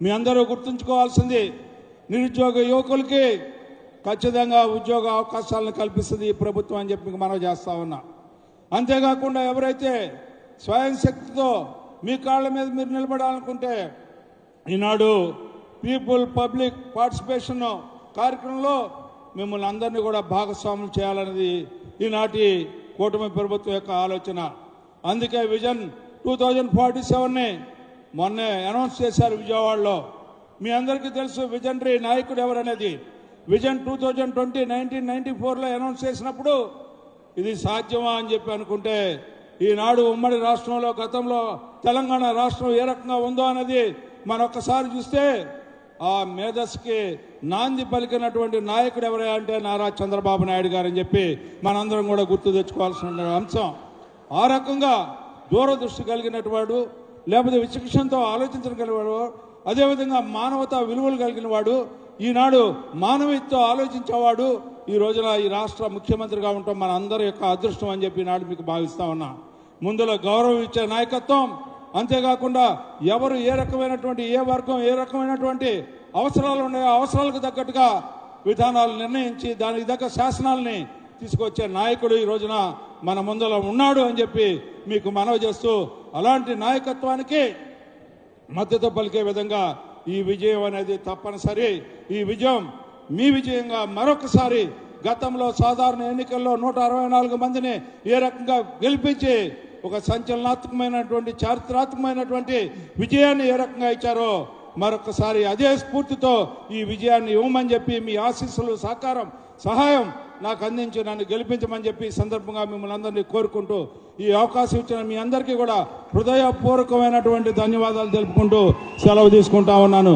మీ అందరూ గుర్తుంచుకోవాల్సింది నిరుద్యోగ యువకులకి ఖచ్చితంగా ఉద్యోగ అవకాశాలను కల్పిస్తుంది ఈ ప్రభుత్వం అని చెప్పి మీకు మనవి చేస్తా ఉన్నా. అంతేకాకుండా ఎవరైతే స్వయం శక్తితో మీ కాళ్ళ మీద మీరు నిలబడాలనుకుంటే ఈనాడు పీపుల్ పబ్లిక్ పార్టిసిపేషన్ కార్యక్రమంలో మిమ్మల్ని అందరినీ కూడా భాగస్వాములు చేయాలనేది ఈనాటి కూటమి ప్రభుత్వం యొక్క ఆలోచన. అందుకే విజన్ టూ థౌజండ్ ఫార్టీ సెవెన్ని మొన్నే అనౌన్స్ చేశారు విజయవాడలో. మీ అందరికీ తెలుసు విజనరీ నాయకుడు ఎవరనేది. Vision two thousand twenty nineteen ninety ఫోర్లో అనౌన్స్ చేసినప్పుడు ఇది సాధ్యమా అని చెప్పి అనుకుంటే ఈనాడు ఉమ్మడి రాష్ట్రంలో గతంలో తెలంగాణ రాష్ట్రం ఏ రకంగా ఉందో అనేది మనొక్కసారి చూస్తే ఆ మేధస్సుకి నాంది పలికినటువంటి నాయకుడు ఎవరే అంటే నారా చంద్రబాబు నాయుడు గారు అని చెప్పి మనందరం కూడా గుర్తు తెచ్చుకోవాల్సిన అంశం. ఆ రకంగా దూరదృష్టి కలిగినటువంటి లేకపోతే విచక్షణతో ఆలోచించగలిగేవాడు అదేవిధంగా మానవతా విలువలు కలిగిన వాడు ఈనాడు మానవీయతో ఆలోచించేవాడు ఈ రోజున ఈ రాష్ట్ర ముఖ్యమంత్రిగా ఉండటం మన అందరి యొక్క అదృష్టం అని చెప్పి నాడు మీకు భావిస్తా ఉన్నా. ముందులో గౌరవం ఇచ్చే నాయకత్వం అంతేకాకుండా ఎవరు ఏ రకమైనటువంటి ఏ వర్గం ఏ రకమైనటువంటి అవసరాలు ఉన్నాయో అవసరాలకు తగ్గట్టుగా విధానాలు నిర్ణయించి దానికి తగ్గ శాసనాలని తీసుకొచ్చే నాయకుడు ఈ రోజున మన ముందర ఉన్నాడు అని చెప్పి మీకు మనవి చేస్తూ అలాంటి నాయకత్వానికి మద్దతు పలికే విధంగా ఈ విజయం అనేది తప్పనిసరి. ఈ విజయం మీ విజయంగా మరొకసారి గతంలో సాధారణ ఎన్నికల్లో నూట అరవై నాలుగు మందిని ఏ రకంగా గెలిపించి ఒక సంచలనాత్మకమైనటువంటి చారిత్రాత్మకమైనటువంటి విజయాన్ని ఏ రకంగా ఇచ్చారో మరొకసారి అదే స్ఫూర్తితో ఈ విజయాన్ని ఇవ్వమని చెప్పి మీ ఆశీస్సులు సహకారం సహాయం నాకు అందించి నన్ను గెలిపించమని చెప్పి సందర్భంగా మిమ్మల్ని అందరినీ కోరుకుంటూ ఈ అవకాశం ఇచ్చిన మీ అందరికీ కూడా హృదయపూర్వకమైనటువంటి ధన్యవాదాలు తెలుపుకుంటూ సెలవు తీసుకుంటా ఉన్నాను.